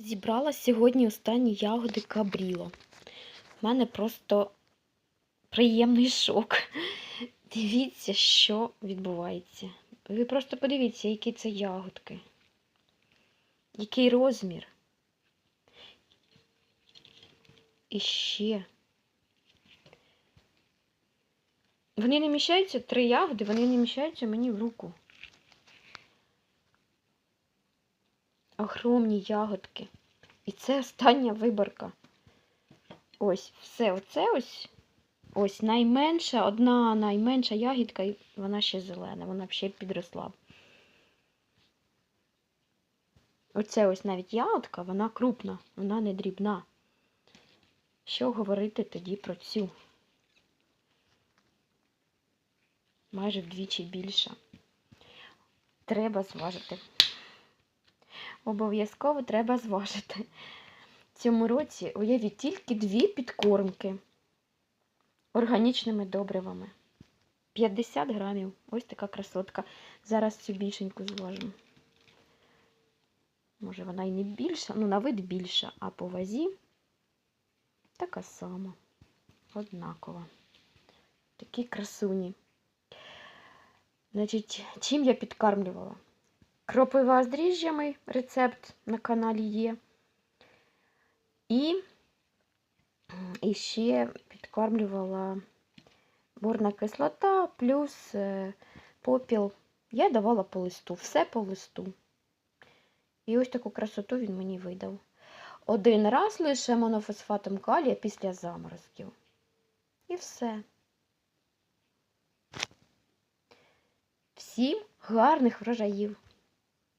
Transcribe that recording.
Зібрала сьогодні останні ягоди кабріло. У мене просто приємний шок. Дивіться, що відбувається. Ви просто подивіться, які це ягодки. Який розмір. І ще. Вони не міщаються, три ягоди, вони не міщаються мені в руку. Огромні ягодки. І це остання виборка. Ось, все, оце ось. Ось найменша, одна найменша ягідка, і вона ще зелена, вона ще підросла. Оце ось навіть ягодка, вона крупна, вона не дрібна. Що говорити тоді про цю? Майже вдвічі більша. Треба зважити. Обов'язково треба зважити. Цьому році уявіть тільки дві підкормки органічними добривами. 50 грамів. Ось така красотка. Зараз цю більшеньку зважимо. Може, вона і не більша, ну, на вид більша, а по вазі така сама. Однакова. Такі красуні. Значить, чим я підкармлювала? Кропива з дріжджами, рецепт на каналі є. І, і ще підкармлювала борна кислота плюс е, попіл. Я давала по листу, все по листу. І ось таку красоту він мені видав. Один раз лише монофосфатом калія після заморозків. І все. Всім гарних врожаїв!